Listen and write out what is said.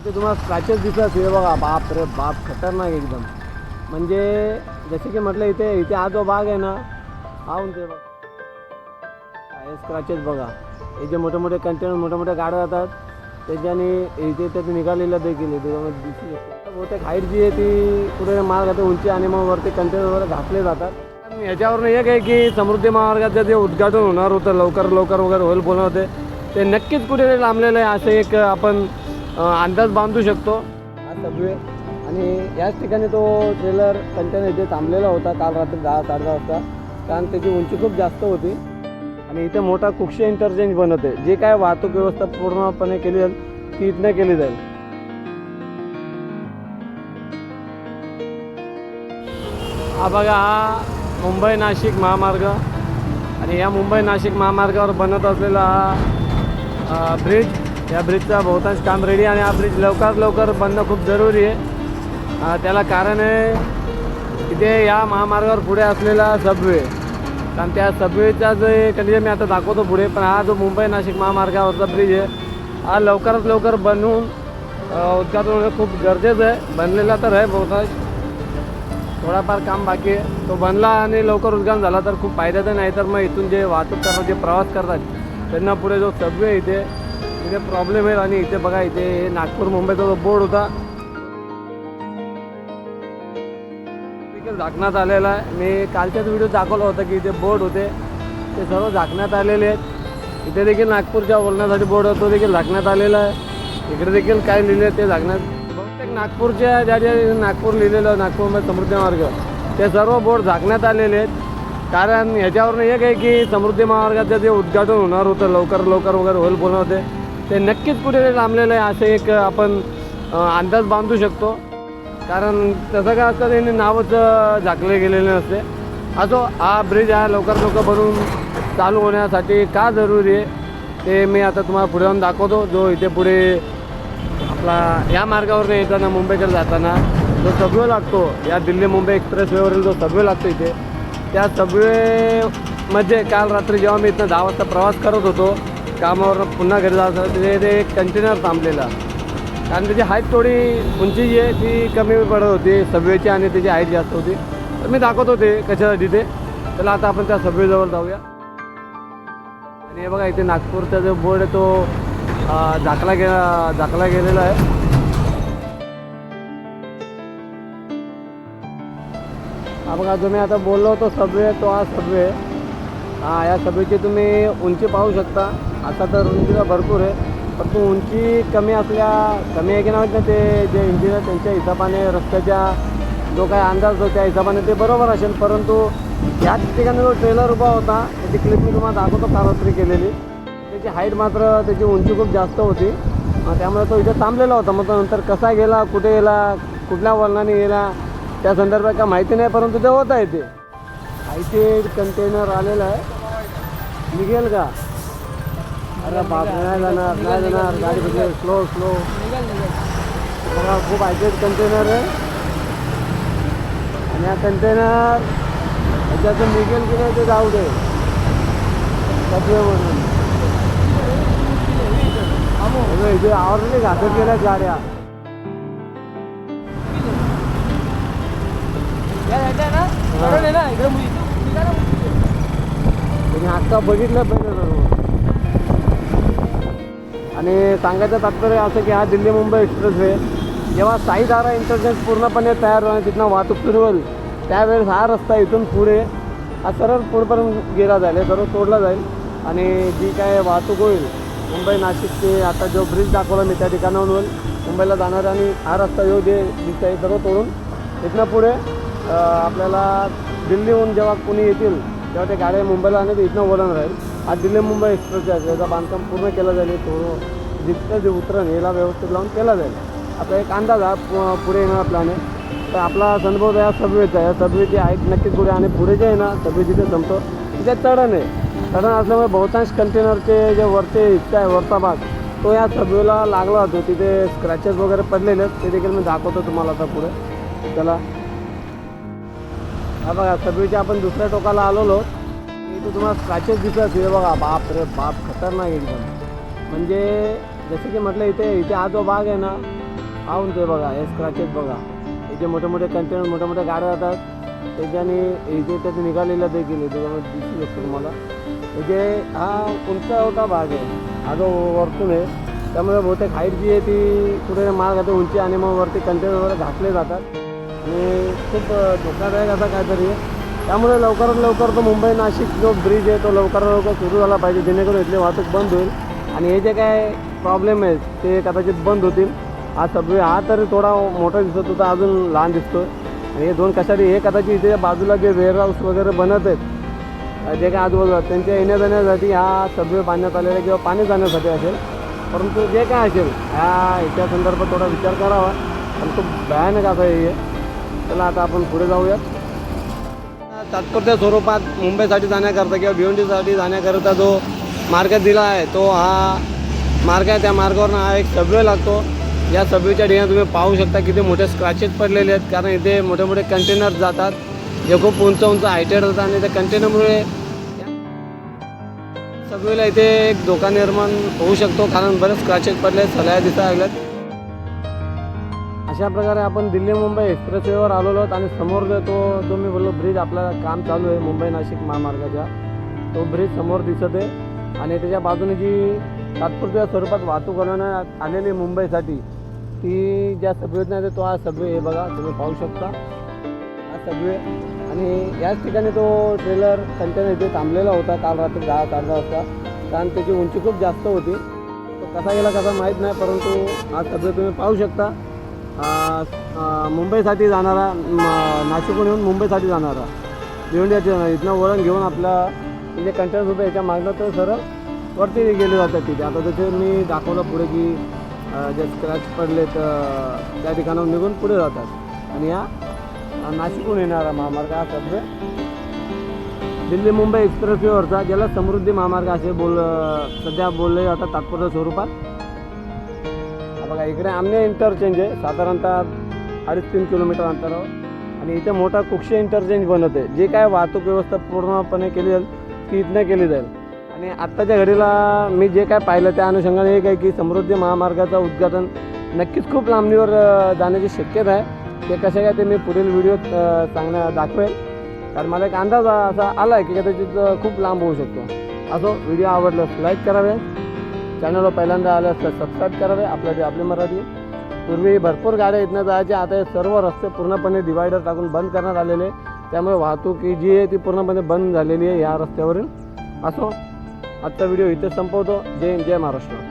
इथे तुम्हाला स्क्रॅचेस दिसत हे बघा बाप रे बाप खतरनाक एकदम. म्हणजे जसे की म्हटलं इथे इथे हा जो भाग आहे ना हा उंच आहे हे स्क्रॅचेस बघा. हे जे मोठे मोठे कंटेनर मोठे मोठे गाड्या जातात त्याच्याने इथे त्यात निघालेलं देखील त्याच्यामध्ये दिसू शकतो. बहुतेक हाईट जी आहे ती कुठे माल जाते उंची आणि मग वरती कंटेनर वगैरे घातले जातात. आणि याच्यावरून एक आहे की समृद्धी महामार्गाचं जे उद्घाटन होणार होतं लवकर लवकर वगैरे होईल बोलणार होते ते नक्कीच कुठे लांबलेलं आहे असं एक आपण अंदाज बांधू शकतो. हा सबवे आणि याच ठिकाणी तो ट्रेलर कंटेनर इथे थांबलेला होता काल रात्री दहा साडे दहा वाजता. कारण त्याची उंची खूप जास्त होती. आणि इथे मोठा कुक्षी इंटरचेंज बनत आहे. जे काय वाहतूक व्यवस्था पूर्णपणे केली जाईल ती इथनं केली जाईल. हा बघा हा मुंबई नाशिक महामार्ग. आणि या मुंबई नाशिक महामार्गावर बनत असलेला हा ब्रिज या ब्रिजचा बहुतांश काम रेडी आणि हा ब्रिज लवकरात लवकर बनणं खूप जरुरी आहे. त्याला कारण आहे इथे या महामार्गावर पुढे असलेला सबवे कारण त्या सबवेचा जे कंडिशन मी आता दाखवतो पुढे पण हा जो मुंबई नाशिक महामार्गावरचा ब्रिज आहे हा लवकरात लवकर बनवून उद्घाटन होणं खूप गरजेचं आहे. बनलेला तर आहे बहुतांश. थोडाफार काम बाकी आहे. तो बनला आणि लवकर उद्घाटन झाला तर खूप फायद्याचं नाही तर मग इथून जे वाहतूक करतात जे प्रवास करतात त्यांना पुढे जो सबवे आहे इथे इथे प्रॉब्लेम आहे आणि इथे बघा इथे नागपूर मुंबईचा जो बोर्ड होता देखील झाकण्यात आलेला आहे. मी कालच्याच व्हिडिओ दाखवला होता की इथे बोर्ड होते. ते सर्व झाकण्यात आलेले आहेत. इथे देखील नागपूरच्या बोलण्यासाठी बोर्ड होतो देखील झाकण्यात आलेला आहे. इकडे देखील काय लिहिले आहे ते झाकण्यात बहुतेक नागपूरच्या ज्या ज्या नागपूर लिहिलेलं नागपूर मुंबई समृद्धी मार्ग ते सर्व बोर्ड झाकण्यात आलेले आहेत. कारण ह्याच्यावरून एक आहे की समृद्धी महामार्गाचं जे उद्घाटन होणार होतं लवकर लवकर वगैरे होईल बोलणं होते ते नक्कीच कुठेतरी लांबलेलं आहे असं एक आपण अंदाज बांधू शकतो. कारण तसं काय असतं त्यांनी नावच झाकले गेलेले नसते. असो हा ब्रिज हा लवकर लवकर बनवून चालू होण्यासाठी का जरुरी आहे ते मी आता तुम्हाला पुढे जाऊन दाखवतो. जो इथे पुढे आपला या मार्गावरून येताना मुंबईकडे जाताना जो सबवे लागतो या दिल्ली मुंबई एक्सप्रेसवेवरील जो सबवे लागतो इथे त्या सबवेमध्ये काल रात्री जेव्हा मी इथं दहा वाजता प्रवास करत होतो कामावर पुन्हा घरी जायचं तिथे ते एक कंटेनर थांबलेला. कारण त्याची हाईट थोडी उंची जी आहे ती कमी पडत होती. सबवेची आणि त्याची हाईट जास्त होती. तर मी दाखवत होते कशासाठी ते. त्याला आता आपण त्या सबवेजवळ जाऊया. आणि हे बघा इथे नागपूरचा जो बोर्ड आहे तो झाकला गे झाकला गेलेला आहे. हा बघा जो मी आता बोललो होतो सबवे तो हा सबवे हा या सबवेची तुम्ही उंची पाहू शकता. आता तर उंचीला भरपूर आहे. परंतु उंची कमी असल्या कमी आहे की नाही ना ते जे इंजिनियर त्यांच्या हिशोबाने रस्त्याच्या जो काय अंदाज होतो त्या हिशोबाने ते बरोबर असेल. परंतु याच ठिकाणी जो ट्रेलर उभा होता त्याची क्लिप मी तुम्हाला दाखवतो कारोत्री केलेली. त्याची हाईट मात्र त्याची उंची खूप जास्त होती. त्यामुळे तो इथे थांबलेला होता. मग तो नंतर कसा गेला कुठे गेला कुठल्या वळणाने गेला त्या संदर्भात काय माहिती नाही परंतु ते होत आहे ते आयचे कंटेनर आलेलं आहे. निघेल का? अरे बाप नाही जाणार नाही जाणार. गाडी कुठे स्लो स्लो बघा खूप आयचे कंटेनर आहे. आणि हा कंटेनर ह्याच्यातून निघेल की नाही ते जाऊ दे. अगं, इथे आवरले घातक गेल्या गाड्या. तुम्ही आत्ता बघितलं पाहिजे आणि सांगायचं तात्पर्य असं की हा दिल्ली मुंबई एक्सप्रेसवे जेव्हा साईधारा इंटरचेंज पूर्णपणे तयार होणार तिथनं वाहतूक सुरू होईल त्यावेळेस हा रस्ता इथून पुढे हा सरळ पुढेपर्यंत गेला जाईल हे सर्व तोडला जाईल आणि जी काय वाहतूक होईल मुंबई नाशिकचे आता जो ब्रिज दाखवला मी त्या ठिकाणाहून होईल मुंबईला जाणार आणि हा रस्ता येऊ जे दिसतं आहे सर्व तोडून इथनं पुढे आपल्याला दिल्लीहून जेव्हा कोणी येतील तेव्हा ते गाड्या मुंबईला आणि ते इथनं वळण राहील. हा दिल्ली मुंबई एक्सप्रेस आहे बांधकाम पूर्ण केलं जाईल थोडं जितकं जे उतरण याला व्यवस्थित लावून केलं जाईल. आता एक अंदाज हा पु- पुढे येणारा प्लॅन आहे. तर आपला संदर्भ या सबवेचा आहे. या सबवेची आहे नक्कीच पुढे आणि पुढे जे आहे ना सबवे जिथे संपतो तिथे चढण आहे. चढण असल्यामुळे बहुतांश कंटेनरचे जे वरचे हिस्सा आहे वरचा भाग तो या सबवेला लागला होतो. तिथे स्क्रॅचेस वगैरे पडलेले आहेत ते देखील मी दाखवतो तुम्हाला आता पुढे. त्याला हा बघा सबवेच्या आपण दुसऱ्या टोकाला आलेलो इथे तुम्हाला स्क्रॅचेस दिसत हे बघा बाप रे बाप खतरनाक एकदम. म्हणजे जसं की म्हटलं इथे इथे हा जो भाग आहे ना पाहून ते बघा हे स्क्रॅचेस बघा. इथे मोठे मोठे कंटेनर मोठ्या मोठ्या गाड्या जातात. त्याच्याने इथे त्याचं निघालेलं देखील त्याच्यामुळे त्याच्यामध्ये दिसू शकतो तुम्हाला. इथे हा कोणता होता भाग आहे हा जो वरतून आहे त्यामुळे बहुतेक हाईट जी आहे ती कुठे माल जाते उंची आणि मग वरती कंटेनर वगैरे घातले जातात. आणि खूप धोकादायक असा काहीतरी आहे. त्यामुळे लवकरात लवकर तो मुंबई नाशिक जो ब्रिज आहे तो लवकरात लवकर सुरू झाला पाहिजे. जेणेकरून इथली वाहतूक बंद होईल. आणि हे जे काय प्रॉब्लेम आहेत ते कदाचित बंद होतील. हा सबवे हा तरी थोडा मोठा दिसत होता अजून लहान दिसतो आणि हे दोन कशासाठी हे कदाचित इथे बाजूला जे वेअरहाऊस वगैरे बनत आहेत जे काय आजूबाजूला त्यांच्या येण्या जाण्यासाठी हा सबवे बांधण्यात आलेला आहे किंवा पाणी जाण्यासाठी असेल. परंतु जे काय असेल ह्या ह्याच्या संदर्भात थोडा विचार करावा. आणि तो भयानक असा हे त्याला चला आता आपण पुढे जाऊयात. तात्पुरत्या स्वरूपात मुंबईसाठी जाण्याकरता किंवा भिवंडीसाठी जाण्याकरता जो मार्ग दिला आहे तो हा मार्ग आहे. त्या मार्गावरनं हा एक सबवे लागतो. या सबवेच्या ठिकाणी तुम्ही पाहू शकता किती मोठे स्क्रॅचेस पडलेले आहेत. कारण इथे मोठे मोठे कंटेनर जातात. जे खूप उंच उंच हायटेड होतात आणि त्या कंटेनरमुळे सबवेला इथे एक धोका निर्माण होऊ शकतो. कारण बरेच स्क्रॅचेस पडले सलाया दिसायला लागल्यात. अशा प्रकारे आपण दिल्ली मुंबई एक्सप्रेसवेवर आलेलो आहोत आणि समोर जो तो जो मी बोललो ब्रिज आपल्याला काम चालू आहे मुंबई नाशिक महामार्गाचा तो ब्रिज समोर दिसत आहे आणि त्याच्या बाजूने जी तात्पुरत्या स्वरूपात वाहतूक करण्यात आलेली मुंबईसाठी ती ज्या सबवेत नाही तो हा सबवे हे बघा तुम्ही पाहू शकता. हा सबवे आणि याच ठिकाणी तो ट्रेलर कंटेनर इथे थांबलेला होता काल रात्री दहा साडे वाजता. कारण त्याची उंची खूप जास्त होती. तो कसा गेला कसा माहीत नाही परंतु हा सबवे तुम्ही पाहू शकता. मुंबईसाठी जाणारा नाशिकहून येऊन मुंबईसाठी जाणारा. भिवंडीसाठी जाणारा इथनं वळण घेऊन आपला म्हणजे कंटेनर होतं याच्या मागणं तर सरळ वरती गेले जातात तिथे. आता जसे मी दाखवलं पुढे की जे स्क्रॅच पडले तर त्या ठिकाणाहून निघून पुढे जातात. आणि या नाशिकहून येणारा महामार्ग हा सध्या दिल्ली मुंबई एक्सप्रेसवेवरचा ज्याला समृद्धी महामार्ग असे बोल सध्या बोलले जातात तात्पुरत्या स्वरूपात. बघा इकडे आमने इंटरचेंज आहे. साधारणतः अडीच तीन किलोमीटर अंतरावर. आणि इथे मोठा कुक्षे इंटरचेंज बनत आहे. जे काय वाहतूक व्यवस्था पूर्णपणे केली जाईल ती इथनं केली जाईल. आणि आत्ताच्या घडीला मी जे काय पाहिलं त्या अनुषंगाने एक आहे की समृद्धी महामार्गाचं उद्घाटन नक्कीच खूप लांबणीवर जाण्याची शक्यता आहे. ते कसे काय ते मी पुढील व्हिडिओत चांगल्या सांगण्या दाखवेल. कारण मला एक अंदाज असा आला आहे की कदाचित खूप लांब होऊ शकतो. असो व्हिडिओ आवडल्यास लाईक करावे. चॅनलवर पहिल्यांदा आलं असतं सबस्क्राईब करावे आपल्यासाठी आपली मराठी पूर्वी भरपूर गाड्या इथनं जायच्या आता हे सर्व रस्ते पूर्णपणे डिवायडर टाकून बंद करण्यात आलेले त्यामुळे वाहतूक ही जी आहे ती पूर्णपणे बंद झालेली आहे या रस्त्यावरील. असो आजचा व्हिडिओ इथे संपवतो. जय जय महाराष्ट्र.